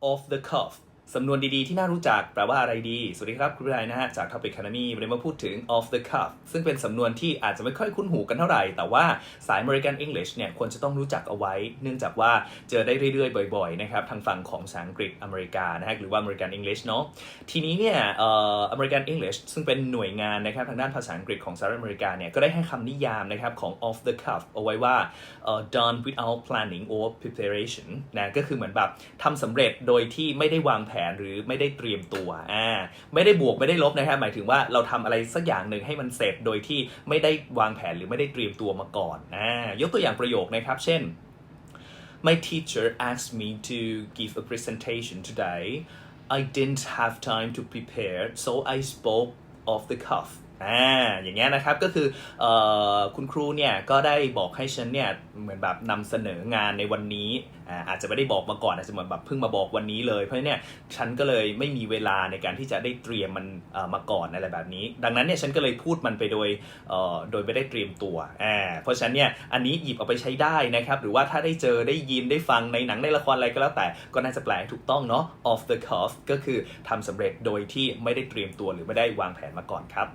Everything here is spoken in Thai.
off the cuff สำนวนดีๆที่น่ารู้จักแปลว่าอะไรดี สวัสดีครับ คุณวิไลนะฮะ จาก Topic Academy วันนี้มาพูดถึง off the cuff ซึ่งเป็นสำนวนที่อาจจะไม่ค่อยคุ้นหูกันเท่าไหร่ แต่ว่าสาย American English เนี่ยควรจะต้องรู้จักเอาไว้ เนื่องจากว่าเจอได้เรื่อยๆ บ่อยๆ นะครับ ทางฝั่งของภาษาอังกฤษอเมริกานะฮะ หรือว่า American English เนาะ ทีนี้เนี่ยเอ่อ American English ซึ่งเป็นหน่วยงานนะครับทางด้านภาษาอังกฤษของสหรัฐอเมริกาเนี่ย ก็ได้ให้คำนิยามนะครับของ off the cuff เอาไว้ว่าเอ่อ done without planning or preparation นะ ก็คือเหมือนแบบทำสำเร็จโดยที่ไม่ได้วางแผนหรือไม่ได้เตรียมตัวอ่าไม่ได้บวกไม่ได้ลบนะครับหมายถึงว่าเราทำอะไรสักอย่างหนึ่งให้มันเสร็จโดยที่ไม่ได้วางแผนหรือไม่ได้เตรียมตัวมาก่อนอ่ายกตัวอย่างประโยคนะครับ เช่น My teacher asked me to give a presentation today. I didn't have time to prepare, so I spoke off the cuff. อ่าอย่างเงี้ยนะครับก็คือเอ่อคุณครูเนี่ยก็ได้บอกให้ฉันเนี่ยเหมือนแบบนำเสนองานในวันนี้อ่าอาจจะไม่ได้บอกมาก่อนอาจจะเหมือนแบบเพิ่งมาบอกวันนี้เลยเพราะเนี่ยฉันก็เลยไม่มีเวลาในการที่จะได้เตรียมมันเอ่อมาก่อนอะไรแบบนี้ ดังนั้นเนี่ยฉันก็เลยพูดมันไปโดยเอ่อโดยไม่ได้เตรียมตัวอ่าเพราะฉะนั้นเนี่ยอันนี้หยิบเอาไปใช้ได้นะครับหรือว่าถ้าได้เจอได้ยินได้ฟังในหนังในละครอะไรก็แล้วแต่ก็น่าจะแปลถูกต้องเนาะ off the cuff ก็คือทำสำเร็จโดยที่ไม่ได้เตรียมตัวหรือไม่ได้วางแผนมาก่อนครับ